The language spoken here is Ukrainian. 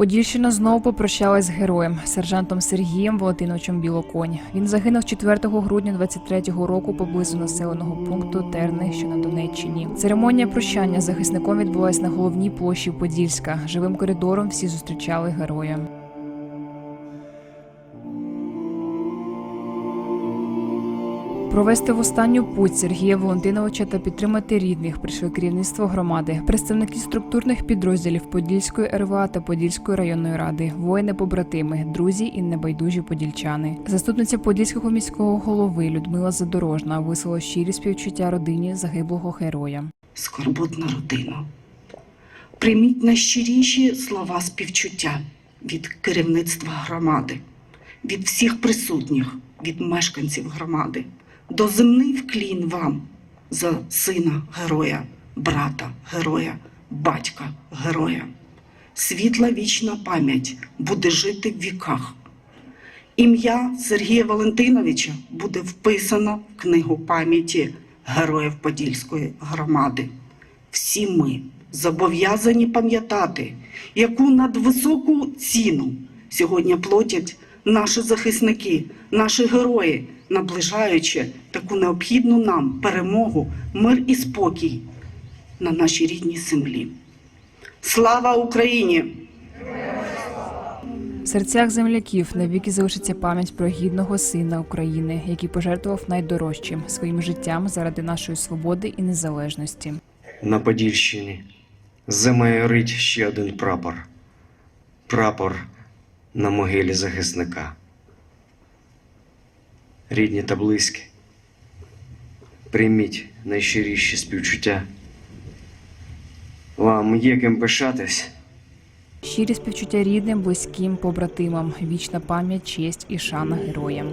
Подільщина знову попрощалась з героєм, сержантом Сергієм Волотиновичем Білоконь. Він загинув 4 грудня 23-го року поблизу населеного пункту Терни, що на Донеччині. Церемонія прощання з захисником відбулась на головній площі Подільська. Живим коридором всі зустрічали героя. Провести в останню путь Сергія Валентиновича та підтримати рідних прийшли керівництво громади, представники структурних підрозділів Подільської РВА та Подільської районної ради, воїни-побратими, друзі і небайдужі подільчани. Заступниця подільського міського голови Людмила Задорожна висловила щирі співчуття родині загиблого героя. скорботна родина. Прийміть найщиріші слова співчуття від керівництва громади, від всіх присутніх, від мешканців громади. Доземний вклін вам за сина героя, брата героя, батька героя. Світла вічна пам'ять буде жити в віках. Ім'я Сергія Валентиновича буде вписано в книгу пам'яті героїв Подільської громади. Всі ми зобов'язані пам'ятати, яку надвисоку ціну сьогодні платять наші захисники, наші герої, наближаючи таку необхідну нам перемогу, мир і спокій на нашій рідній землі. Слава Україні! В серцях земляків навіки залишиться пам'ять про гідного сина України, який пожертвував найдорожчим своїм життям заради нашої свободи і незалежності. На Подільщині замайорить ще один прапор. Прапор на могилі захисника. Рідні та близькі, прийміть найщиріші співчуття. Вам є ким пишатись. Щирі співчуття рідним, близьким, побратимам, вічна пам'ять, честь і шана героям.